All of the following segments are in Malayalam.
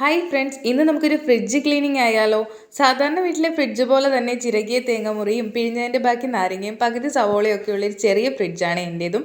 ഹായ് ഫ്രണ്ട്സ് ഇന്ന് നമുക്കൊരു ഫ്രിഡ്ജ് ക്ലീനിങ് ആയാലോ. സാധാരണ വീട്ടിലെ ഫ്രിഡ്ജ് പോലെ തന്നെ ചിരകിയ തേങ്ങമുറിയും പിഴിഞ്ഞതിന്റെ ബാക്കി നാരങ്ങയും പകുതി സവോളയും ഒക്കെ ഉള്ളൊരു ചെറിയ ഫ്രിഡ്ജാണ് എന്റേതും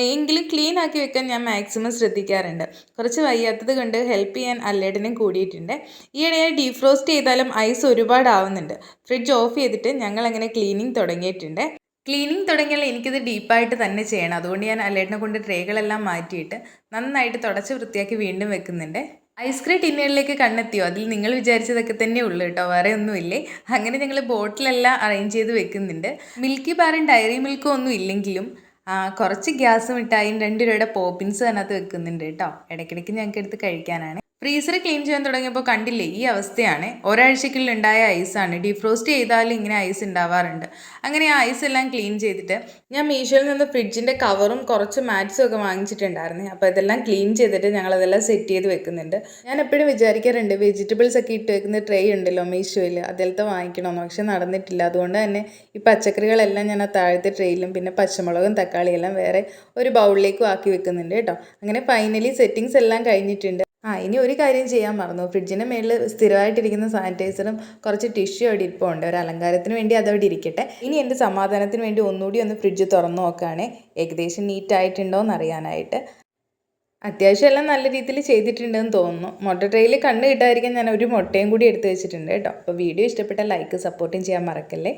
എങ്കിലും ക്ലീൻ ആക്കി വെക്കാൻ ഞാൻ മാക്സിമം ശ്രദ്ധിക്കാറുണ്ട്. കുറച്ച് വയ്യാത്തത് കൊണ്ട് ഹെൽപ്പ് ചെയ്യാൻ അല്ലേടനും കൂടിയിട്ടുണ്ട്. ഈയിടെയായി ഡീഫ്രോസ്റ്റ് ചെയ്താലും ഐസ് ഒരുപാട് ആവുന്നുണ്ട് ഫ്രിഡ്ജ് ഓഫ് ചെയ്തിട്ട് ഞങ്ങൾ അങ്ങനെ ക്ലീനിങ് തുടങ്ങിയിട്ടുണ്ട്. ക്ലീനിങ് തുടങ്ങിയാൽ എനിക്കിത് ഡീപ്പായിട്ട് തന്നെ ചെയ്യണം. അതുകൊണ്ട് ഞാൻ അല്ലേട്ടനെ കൊണ്ട് ട്രേകളെല്ലാം മാറ്റിയിട്ട് നന്നായിട്ട് തുടച്ച് വൃത്തിയാക്കി വീണ്ടും വെക്കുന്നുണ്ട്. ഐസ്ക്രീം ടിന്നുകളിലേക്ക് കണ്ണെത്തിയോ? അതിൽ നിങ്ങൾ വിചാരിച്ചതൊക്കെ തന്നെ ഉള്ളു കേട്ടോ വേറെ ഒന്നുമില്ലേ? അങ്ങനെ ഞങ്ങൾ ബോട്ടിലെല്ലാം അറേഞ്ച് ചെയ്ത് വെക്കുന്നുണ്ട്. മിൽക്കി ബാറും ഡയറി മിൽക്കും ഒന്നും ഇല്ലെങ്കിലും കുറച്ച് ഗ്യാസ് മിഠായും രണ്ട് രൂപയുടെ പോപ്പിൻസ് അതിനകത്ത് വെക്കുന്നുണ്ട് കേട്ടോ. ഇടയ്ക്കിടയ്ക്ക് ഞങ്ങൾക്ക് എടുത്ത് കഴിക്കാനാണ്. ഫ്രീസർ ക്ലീൻ ചെയ്യാൻ തുടങ്ങിയപ്പോൾ കണ്ടില്ലേ ഈ അവസ്ഥയാണ്. ഒരാഴ്ചക്കുള്ളിൽ ഉണ്ടായ ഐസാണ് ഡീഫ്രോസ്റ്റ് ചെയ്താലും ഇങ്ങനെ ഐസ് ഉണ്ടാവാറുണ്ട്. അങ്ങനെ ആ ഐസ് എല്ലാം ക്ലീൻ ചെയ്തിട്ട് ഞാൻ മീഷോയിൽ നിന്ന് ഫ്രിഡ്ജിന്റെ കവറും കുറച്ച് മാറ്റ്സും ഒക്കെ വാങ്ങിച്ചിട്ടുണ്ടായിരുന്നു. അപ്പോൾ ഇതെല്ലാം ക്ലീൻ ചെയ്തിട്ട് ഞങ്ങളതെല്ലാം സെറ്റ് ചെയ്ത് വെക്കുന്നുണ്ട്. ഞാൻ എപ്പോഴും വിചാരിക്കാറുണ്ട് വെജിറ്റബിൾസ് ഒക്കെ ഇട്ട് വെക്കുന്ന ട്രേ ഉണ്ടല്ലോ മീഷോയിൽ അതിലത്തെ വാങ്ങിക്കണമെന്ന് പക്ഷെ നടന്നിട്ടില്ല. അതുകൊണ്ട് തന്നെ ഈ പച്ചക്കറികളെല്ലാം ഞാൻ ആ താഴത്തെ ട്രേയിലും പിന്നെ പച്ചമുളകും തക്കാളിയെല്ലാം വേറെ ഒരു ബൗളിലേക്കും ആക്കി വെക്കുന്നുണ്ട് കേട്ടോ. അങ്ങനെ ഫൈനലി സെറ്റിങ്സ് എല്ലാം കഴിഞ്ഞിട്ടുണ്ട്. ആ ഇനി ഒരു കാര്യം ചെയ്യാൻ മറന്നു. ഫ്രിഡ്ജിന്റെ മേളിൽ സ്ഥിരമായിട്ടിരിക്കുന്ന സാനിറ്റൈസറും കുറച്ച് ടിഷ്യൂ അവിടെ ഉണ്ട്. ഒരു അലങ്കാരത്തിന് വേണ്ടി അതവിടെ ഇരിക്കട്ടെ. ഇനി എന്റെ സമാധാനത്തിന് വേണ്ടി ഒന്നുകൂടി ഒന്ന് ഫ്രിഡ്ജ് തുറന്നു നോക്കുകയാണ് ഏകദേശം നീറ്റ് ആയിട്ടുണ്ടോ എന്ന് അറിയാനായിട്ട്. അത്യാവശ്യം എല്ലാം നല്ല രീതിയിൽ ചെയ്തിട്ടുണ്ടെന്ന് തോന്നുന്നു. മുട്ട ട്രെയിൽ കണ്ണ് കിട്ടാതിരിക്കാൻ ഞാൻ ഒരു മുട്ടയും കൂടി എടുത്ത് വെച്ചിട്ടുണ്ട് കേട്ടോ. അപ്പോൾ വീഡിയോ ഇഷ്ടപ്പെട്ട ലൈക്ക് സപ്പോർട്ടും ചെയ്യാൻ മറക്കല്ലേ?